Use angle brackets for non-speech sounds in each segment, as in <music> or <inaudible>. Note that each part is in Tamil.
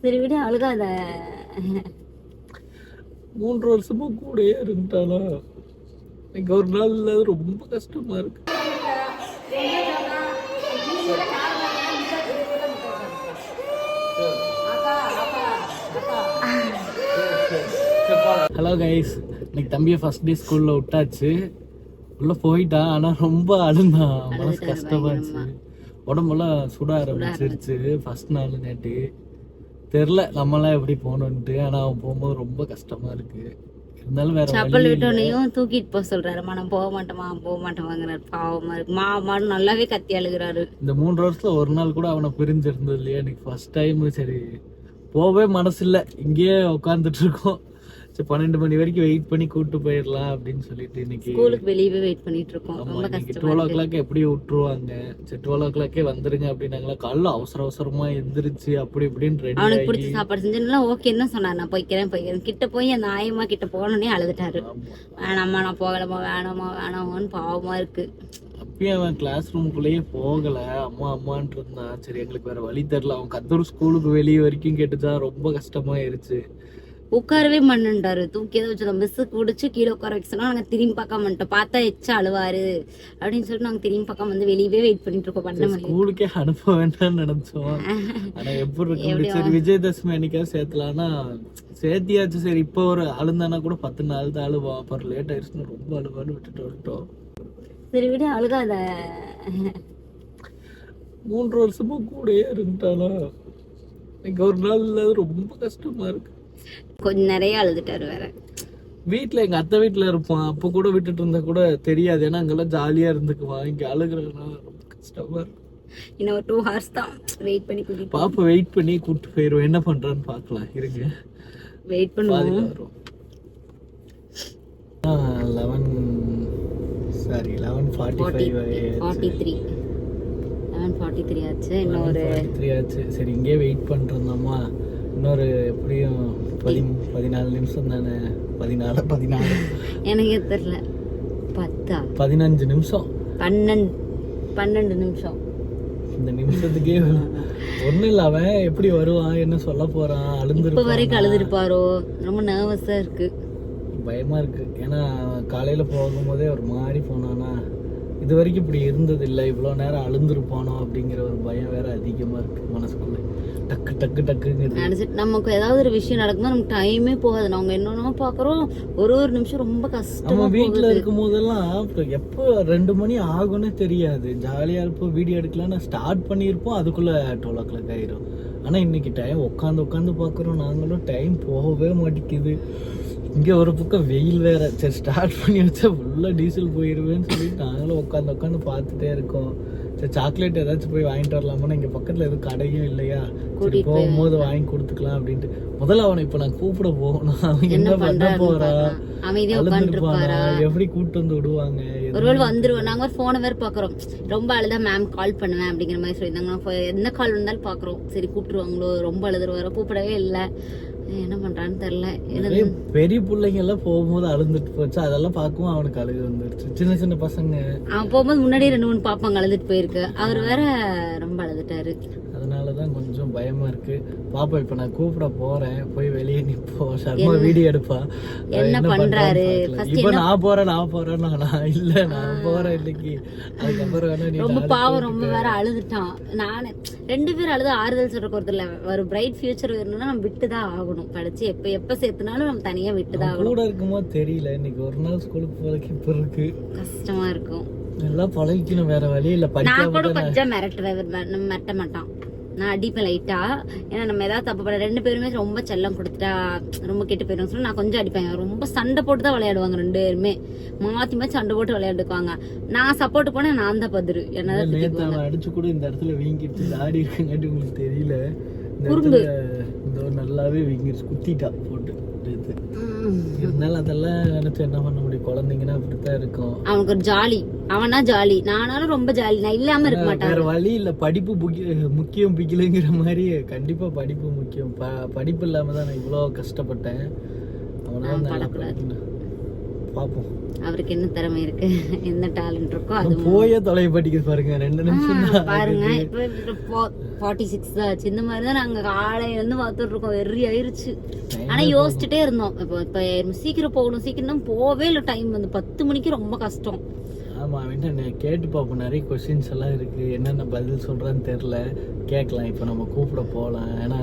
சரி விட அழுகாத. மூன்று வருஷமா கூடயே இருந்துட்டாளா இன்னைக்கு ஒரு நாள் இல்லாத ரொம்ப கஷ்டமா இருக்கு. ஹலோ கைஸ் இன்னைக்கு தம்பியை ஃபர்ஸ்ட் டே ஸ்கூல்ல விட்டாச்சு. உள்ள போயிட்டான் ஆனா ரொம்ப அழுந்தான் மனசு கஷ்டமாச்சு உடம்பெல்லாம் சுட ஆரம்பிச்சிருச்சு ஃபர்ஸ்ட் நாள் நேற்று தெரில நம்மலாம் எப்படி போகணுன்ட்டு ஆனா அவன் போகும்போது ரொம்ப கஷ்டமா இருக்கு. இருந்தாலும் வேற செப்பல் விட்டோனையும் தூக்கிட்டு போக சொல்றாருமா நான் போக மாட்டேமா போக மாட்டேவாங்கிறாரு பாவமா இருக்கு. மாமான்னு நல்லாவே கத்தி அழுகுறாரு. இந்த மூன்று வருஷத்துல ஒரு நாள் கூட அவனை பிரிஞ்சு இருந்தது இல்லையா? எனக்கு ஃபர்ஸ்ட் டைம் சரி போகவே மனசு இல்லை இங்கேயே உட்காந்துட்டு இருக்கோம். சரி பன்னெண்டு மணி வரைக்கும் வெயிட் பண்ணி கூட்டு போயிடலாம் அப்படின்னு சொல்லிட்டு இன்னைக்கு ஸ்கூலுக்கு வெளியவே வெயிட் பண்ணிட்டு இருக்கோம். ரொம்ப கஷ்டமா டுவெல் ஓ கிளாக் எப்படி விட்டுருவாங்க. சரி டுவெல் ஓ கிளாக்கே வந்துருங்க அப்படின்னாங்களா? காலைல அவசர அவசரமா எந்திரிச்சு அப்படி இப்படின்னு ரெடி அவனுக்கு பிடிச்ச சாப்பாடு செஞ்சேன்னா ஓகேன்னு தான் சொன்னார் நான் போய்க்கிறேன் போய்க்கிறேன் கிட்ட போய் அந்த ஆயம்மா கிட்ட போனோடனே அழுதுட்டாரு. வேணாம்மா நான் போகலம்மா வேணாம்மா வேணாமான்னு பாவமா இருக்கு. அப்பயும் அவன் கிளாஸ் ரூமுக்குள்ளேயே போகல. அம்மா அம்மான்ட்டு இருந்தான். சரி எங்களுக்கு வேற வழி தெரியல. அவன் கத்தூர் ஸ்கூலுக்கு வெளியே வரைக்கும் கேட்டுச்சா ரொம்ப கஷ்டமாயிருச்சு. உட்காரவே மண்ணுண்டாரு தூக்கி ஏதோ வச்சு மிஸ் குடிச்சு கீழே உட்கார வைக்க சொன்னா நாங்க திரும்பி பார்க்க மாட்டோம் பார்த்தா எச்சா அழுவாரு. அப்படின்னு சொல்லிட்டு நாங்க திரும்பி பார்க்காம வந்து வெளியவே வெயிட் பண்ணிட்டு இருக்கோம். பண்ண ஸ்கூலுக்கே அனுப்ப வேண்டாம்னு நினைச்சோம். ஆனா எப்படி இருக்கு சரி விஜயதசமி அன்னைக்காவது சேர்த்தலாம்னா சேர்த்தியாச்சு. சரி இப்போ ஒரு அழுந்தானா கூட பத்து நாள் தான் அழுவா அப்புறம் லேட் ஆயிடுச்சுன்னு ரொம்ப அழுவான்னு விட்டுட்டு வந்துட்டோம். சரி விட அழுகாத. மூன்று வருஷமா கூடயே இருந்துட்டாளா? இன்னைக்கு ஒரு நாள் இல்லாத ரொம்ப கஷ்டமா இருக்கு. கொஞ்சம் நிறைய அழுதுட்டாரு வேற. வீட்ல எங்க அத்தை வீட்ல இருப்பான். அப்ப கூட விட்டுட்டு இருந்தா கூட தெரியாது. ஏன்னா அங்கெல்லாம் ஜாலியா இருந்துக்குவான் இங்க அழுகுறதுனால ரொம்ப கஷ்டமா இருக்கு. இன்னும் ஒரு டூ ஹவர்ஸ் தான். வெயிட் பண்ணி கூட்டிட்டு பாப்பா வெயிட் பண்ணி கூட்டு போயிரும் என்ன பண்றான்னு பாக்கலாம். இருங்க. வெயிட் பண்ணுவோம். Eleven sorry eleven forty five forty three eleven forty three ஆச்சு. இன்னும் ஒரு த்ரீ ஆச்சு. சரி இங்கேயே வெயிட் பண்ணிருந்தோமா இன்னொரு எப்படியும் பதி பதினாலு நிமிஷம் தானே? பதினாலு பதினாலு. எனக்கே தெரியல. பத்தா? பதினஞ்சு நிமிஷம். பன்னெண்டு பன்னெண்டு நிமிஷம். இந்த நிமிஷத்துக்கே ஒன்றும் இல்லை அவன் எப்படி வருவான் என்ன சொல்ல போறான் இப்ப அழுந்துருப்பான் வரைக்கும் அழுதுருப்பாரோ? ரொம்ப நர்வஸா இருக்கு. பயமா இருக்கு. ஏன்னா காலையில போகும்போதே ஒரு மாதிரி போனானா இது வரைக்கும் இப்படி இருந்தது இல்லை இவ்வளோ நேரம் அழுந்திருப்பானோ அப்படிங்கிற ஒரு பயம் வேற அதிகமா இருக்கு மனசுக்குள்ள. டக்கு டக்கு டக்குங்கிறது நமக்கு ஏதாவது ஒரு விஷயம் நடக்கும்போது நமக்கு டைமே போகாது. நாங்க என்னென்னமோ பாக்குறோம் ஒரு ஒரு நிமிஷம் ரொம்ப கஷ்டமா நம்ம வீட்டில் இருக்கும் போதெல்லாம் எப்போ ரெண்டு மணி ஆகும்னே தெரியாது. ஜாலியாக இருப்போம் வீடியோ எடுக்கலாம்னு ஸ்டார்ட் பண்ணியிருப்போம். அதுக்குள்ளே டுவெல் ஓ கிளாக் ஆயிரும். ஆனால் இன்னைக்கு டைம் உட்காந்து உட்காந்து பார்க்குறோம். நாங்களும் டைம் போகவே மாட்டேங்குது. இங்கே ஒரு பக்கம் வெயில் வேற. சரி ஸ்டார்ட் பண்ணி வச்சா ஃபுல்லாக டீசல் போயிருவேன்னு சொல்லிட்டு நாங்களும் உட்காந்து உட்காந்து பார்த்துட்டே இருக்கோம். சரி சாக்லேட் ஏதாச்சும் போய் வாங்கிட்டு வரலாமான்னு இங்கே பக்கத்தில் எதுவும் கடையும் இல்லையா? சரி போகும்போது வாங்கி கொடுத்துக்கலாம் அப்படின்ட்டு. முதல்ல அவனை இப்போ நான் கூப்பிட போகணும். <laughs> அவன் என்ன என்ன பண்ண போறா? அழுதுருப்பானா? எப்படி கூட்டு வந்து விடுவாங்க? ஒருவேளை வந்துருவோம் நாங்க ஒரு போனை வேற பாக்குறோம் ரொம்ப அழுதா மேம் கால் பண்ணுவேன் அப்படிங்கிற மாதிரி சொல்லியிருந்தாங்க நான் எந்த கால் வந்தாலும் பாக்குறோம் சரி கூப்பிட்டுருவாங்களோ? ரொம்ப அழுதுருவாரோ? கூப்பிடவே இல்லை. என்ன பண்றான்னு தெரியல. பெரிய பிள்ளைங்க எல்லாம் போகும்போது அழுந்துட்டு போச்சு. அதெல்லாம் பார்க்கவும் அவனுக்கு அழுகு வந்துருச்சு. சின்ன சின்ன பசங்க. அவன் போகும்போது முன்னாடியே ரெண்டு மூணு பாப்பாங்க அழுதுட்டு போயிருக்கு. அவர் வேற ரொம்ப அழுதுட்டாரு. அதனாலதான் கொஞ்சம் பயமா இருக்கு. பாப்பா இப்ப நான் கூப்பிட போறேன். போய் வெளியே நிப்போ. சர்மா வீடியோ எடுப்பா. என்ன பண்றாரு? இப்ப நான் போறேன் நான் போறேன். நான் இல்ல நான் போறேன் இன்னைக்கு. அதுக்கப்புறம் வேணா நீ ரொம்ப பாவம் ரொம்ப வேற அழுதுட்டான். நானு ரெண்டு பேரும் அழுது ஆறுதல் சொல்றக்கு ஒருத்தர் இல்ல ஒரு பிரைட் ஃபியூச்சர் வேணும்னா நம்ம விட்டு தான் ஆகணும். படிச்சு எப்ப எப்ப சேர்த்துனாலும் நம்ம தனியா விட்டு தான் ஆகணும். கூட இருக்கும்போது தெரியல. இன்னைக்கு ஒரு நாள் ஸ்கூலுக்கு போறதுக்கு இப்ப இருக்கு. கஷ்டமா இருக்கும். எல்லாம் பழகிக்கணும். வேற வழி இல்ல. நான் படிக்காம கூட கொஞ்சம் மிரட்டுவேன் நம்ம மிரட்ட மாட்டான். நான் அடிப்பேன் லைட்டா ஏன்னா நம்ம ஏதாவது தப்பு பண்ண ரெண்டு பேருமே ரொம்ப செல்லம் கொடுத்துட்டா ரொம்ப கெட்டு போயிடும் சொல்லி நான் கொஞ்சம் அடிப்பேன். ரொம்ப சண்டை போட்டு தான் விளையாடுவாங்க ரெண்டு பேருமே. மாத்தி மாத்தி சண்டை போட்டு விளையாடுக்குவாங்க நான் சப்போர்ட் பண்ண நான் தான் பதிரு என்னதான் அடிச்சு கூட இந்த இடத்துல வீங்கிடுச்சு. தாடி இருக்குங்காட்டி உங்களுக்கு தெரியல. இந்த நல்லாவே வீங்கிடுச்சு. குத்திட்டா போட்டு. இருந்தாலும் அதெல்லாம் நினைச்சு என்ன பண்ண குழந்தைங்கன்னா அப்படித்தான் இருக்கும். அவனுக்கு ஒரு ஜாலி. அவனா ஜாலி. நானாலும் ரொம்ப ஜாலி. நான் இல்லாம இருக்க மாட்டேன். வேற வழி இல்ல. படிப்பு முக்கிய- முக்கியம் பிக்கலைங்கிற மாதிரி கண்டிப்பா படிப்பு முக்கியம். படிப்பு இல்லாம தான் நான் இவ்வளோ கஷ்டப்பட்டேன். அவனால பாப்போம் அவருக்கு என்ன திறமை இருக்கு? என்ன டேலண்ட் இருக்கோ அது போயே தொலைவு படிக்குது பாருங்க. ரெண்டு நிமிஷம் பாருங்க. இப்ப ஃபார்ட்டி சிக்ஸ் ஆச்சு. இந்த மாதிரி தான் நாங்க காலையில இருந்து பார்த்துட்டு இருக்கோம். வெறி ஆயிருச்சு. ஆனா யோசிச்சுட்டே இருந்தோம். இப்போ இப்ப சீக்கிரம் போகணும். சீக்கிரம் போவே இல்லை. டைம் வந்து பத்து மணிக்கு ரொம்ப கஷ்டம். ஆமா அவன்கிட்ட கேட்டு பார்ப்போம். நிறைய கொஸ்டின்ஸ் எல்லாம் இருக்கு. என்னென்ன பதில் சொல்றான்னு தெரியல. கேட்கலாம். இப்போ நம்ம கூப்பிட போகலாம். ஏன்னா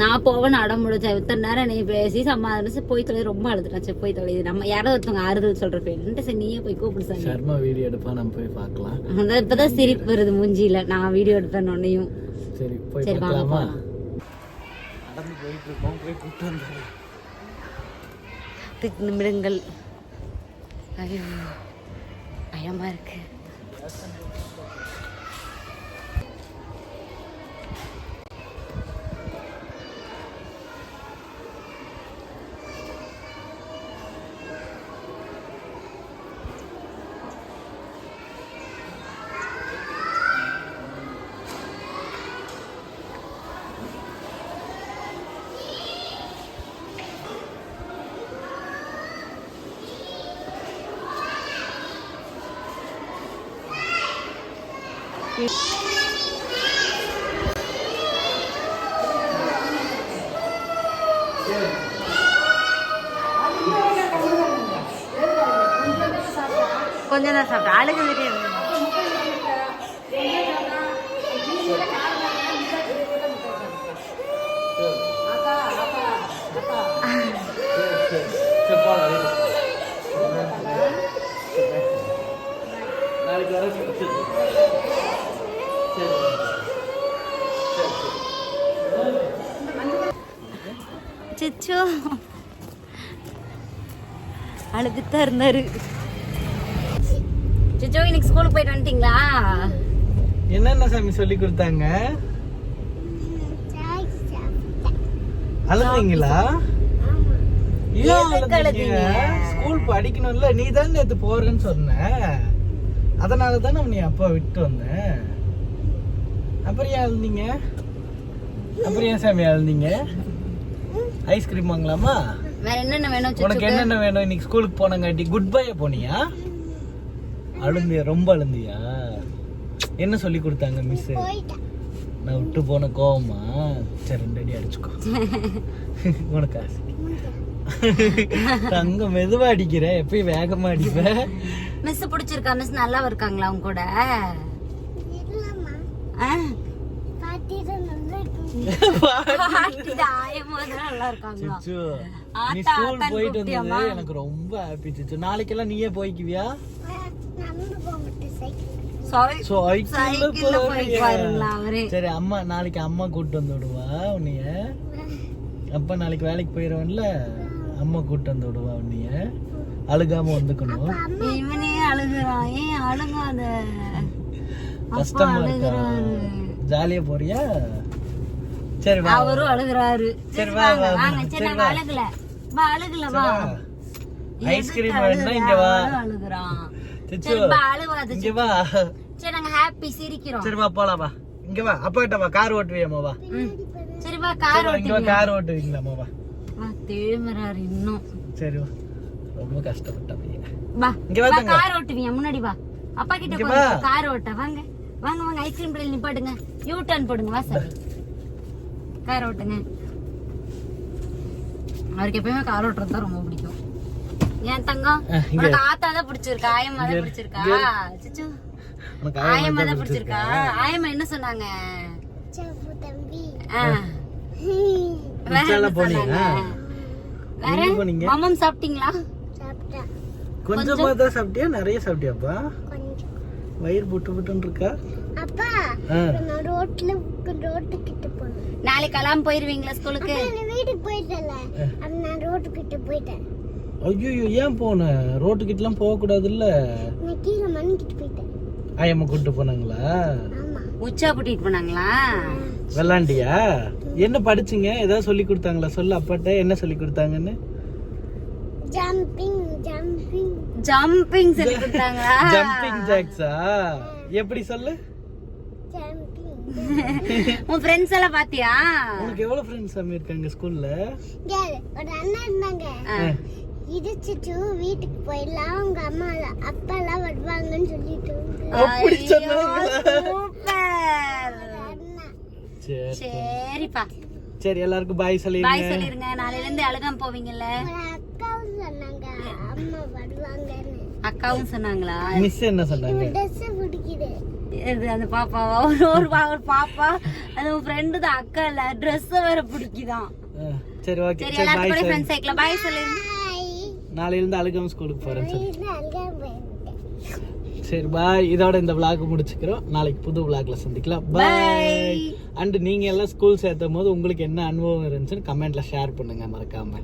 நான் போவேன் அடம் முடிச்சேன் இத்தனை நேரம் நீ பேசி சமாதானம் போய் தொலை ரொம்ப அழுதுட்டேன் சரி போய் தொலை. நம்ம யாரோ ஒருத்தவங்க ஆறுதல் சொல்ற பேருன்ட்டு சரி நீயே போய் கூப்பிடு சாமி. சர்மா வீடியோ எடுப்பா நம்ம போய் பார்க்கலாம். அதான் இப்பதான் சிரிப்பு வருது மூஞ்சியில. நான் வீடியோ எடுப்பேன் உன்னையும். சரி போய் சரி வாங்க நடந்து போயிட்டு இருக்கோம். போய் கூப்பிட்டு வந்துடுறேன். பத்து நிமிடங்கள். ஐயோ. பயமாக இருக்குது கொஞ்சம் தான் சாப்பிட்டேன் அழுகு தெரியும் நாளைக்கு வர சொல்லு. சரி. சிச்சோ அழுதுதான் இருந்தாரு. சிச்சோ இன்னைக்கு ஸ்கூலுக்கு போயிட்டு வந்துட்டீங்களா? என்னென்ன சாமி சொல்லி கொடுத்தாங்க? அழுந்தீங்களா ஏன் எதுக்கு அழுந்தீங்க அழுதீங்க? ஸ்கூல் படிக்கணும்ல நீ தான் நேத்து போறேன்னு சொன்ன. அதனால தானே நீ அப்பா விட்டு வந்த. அப்புறம் ஏன் அழுந்தீங்க அப்புறம் ஏன் சாமி அழுந்தீங்க ஐஸ்கிரீம் வாங்கலாமா? வேற என்னென்ன வேணும் உனக்கு என்னென்ன வேணும்? இன்னைக்கு ஸ்கூலுக்கு போனங்காட்டி குட் பைய போனியா? அழுந்தியா? ரொம்ப அழுந்தியா? என்ன சொல்லி கொடுத்தாங்க மிஸ் நான் விட்டு போன கோவமா? சரி ரெண்டு அடி அடிச்சுக்கோ. <laughs> உனக்கு ஆசை. தங்க மெதுவா அடிக்கிற? எப்பயும் வேகமா அடிப்ப. மிஸ் பிடிச்சிருக்கா? மிஸ் நல்லா இருக்காங்களா அவங்க கூட? நீ ஸ்கூல் போயிட்டு? வந்தது எனக்கு ரொம்ப ஹாப்பி சிச்சு. நாளைக்கெல்லாம் நீயே போய்க்குவியா? சாரி அம்மா நாளைக்கு அம்மா கூட்டு வந்து விடுவா உன்னைய? அப்பா நாளைக்கு வேலைக்கு போயிடுவன்ல அம்மா கூட்டு வந்து விடுவா உன்னைய? அழுகாம வந்துக்கணும். இவனே அழுகுறான். ஏன் அழுகாத. கஷ்டமா இருக்கா? ஜாலியா போறியா? சரி வா. அவரும் அழுகுறாரு. சரி, வா, வாங்க. வா, வாங்க. சரி நாங்க. அழுகல. வா அழுகல வா. ஐஸ்கிரீம் வேணும்னா? இங்க வா. அழுகுறான். சரி வா. அழுவாத. இங்க வா. சரி நாங்க ஹாப்பி சிரிக்கிறோம். சரி வா போலாம் வா. இங்க வா. அப்பா கிட்ட வா. கார் ஓட்டுவியாமா வா. சரி வா கார் ஓட்டுவீங்க கார் ஓட்டுவீங்களாமா வா. வா தேழுமுறாரு இன்னும். சரி வா. ரொம்ப கஷ்டப்பட்ட பையன். வா இங்க வா. கார் ஓட்டுவீங்க முன்னாடி வா. அப்பா கிட்ட. கார் ஓட்ட. வாங்க. வாங்க வாங்க. ஐஸ்கிரீம் கடையில் நிப்பாட்டுங்க. யூ டர்ன் போடுங்க. வா சார். கார் ஓட்டுங்க. அவருக்கு எப்பயுமே கார் ஓட்டுறது தான் ரொம்ப பிடிக்கும். ஏன் தங்கம். உனக்கு ஆத்தா தான் பிடிச்சிருக்கா? ஆயம்மா தான். பிடிச்சிருக்கா? சிச்சு. ஆயம்மா ஆயமா தான் பிடிச்சிருக்கா? ஆயம்மா என்ன சொன்னாங்க? மாமம் சாப்பிட்டீங்களா? கொஞ்சமா தான் சாப்பிட்டியா? நிறைய சாப்பிட்டியாப்பா? வயிறு புட்டு புட்டுன்னு இருக்கா? அப்பா ரோட்ல ரோட்டு கிட்ட போனேன். நாளைக்கு கலாம் போயிருவீங்களா ஸ்கூலுக்கு நான் வீட்டுக்கு போயிட்டல. நான் ரோட்டு கிட்ட போயிட்டேன். ஐயோ ஏன் போன? ரோட்டு கிட்டலாம் போக கூடாதுல்ல நான் கீழே மண் கிட்ட போயிட்டேன். ஆயம்மா கூட்டு போனாங்களா? ஆமா. உச்சா கூட்டிட்டு போனாங்களா? விளாண்டியா? என்ன படிச்சீங்க? ஏதாவது சொல்லி கொடுத்தாங்களா? சொல்லு அப்பாட்ட என்ன சொல்லி கொடுத்தாங்கன்னு. ஜம்பிங் ஜம்பிங் ஜம்பிங் சொல்லி கொடுத்தாங்களா? ஜம்பிங் ஜாக்ஸா எப்படி சொல்லு? ஜம்பிங் உன் ஃப்ரெண்ட்ஸ் எல்லாம் பாத்தியா? உனக்கு எவ்வளவு ஃப்ரெண்ட்ஸ் சாமி இருக்காங்க ஸ்கூல்ல ஒரு அண்ணா இருந்தாங்க. இடிச்சிட்டு வீட்டுக்கு போயிடலாம். உங்க அம்மா அப்பா எல்லாம் வருவாங்கன்னு சொல்லிட்டு அப்படி சரிப்பா. சரி எல்லாருக்கும் பாய் பாய் சொல்லிடுங்க சொல்லிருங்க. நாளையில இருந்து அழுகாம போவீங்கல்ல. அக்காவும் சொன்னாங்க. அம்மா வருவாங்கன்னு. அக்காவும் சொன்னாங்களா? மிஸ் என்ன சொன்னாங்க? அந்த பாப்பாவா ஒரு ஒரு பா- ஒரு பாப்பா அது உன் ஃப்ரெண்டு தான் அக்கா இல்ல Dress வேற பிடிக்குதான். சரி ஓகே சரி எல்லாரும் பாய் கூட ஃப்ரெண்ட்ஸ் சைக்கிள் பாய் சொல்லிருங்க ஹாய் நாளையிலிருந்து அழுகாம ஸ்கூலுக்கு போறேன் சரி பாய் இதோட இந்த vlog முடிச்சுக்கிறோம். நாளைக்கு புது vlogல சந்திக்கலாம். பாய் அண்ட் நீங்க எல்லாம் ஸ்கூல் சேர்த்தும் போது உங்களுக்கு என்ன அனுபவம் இருந்துச்சுன்னு கமெண்ட்ல ஷேர் பண்ணுங்க மறக்காம.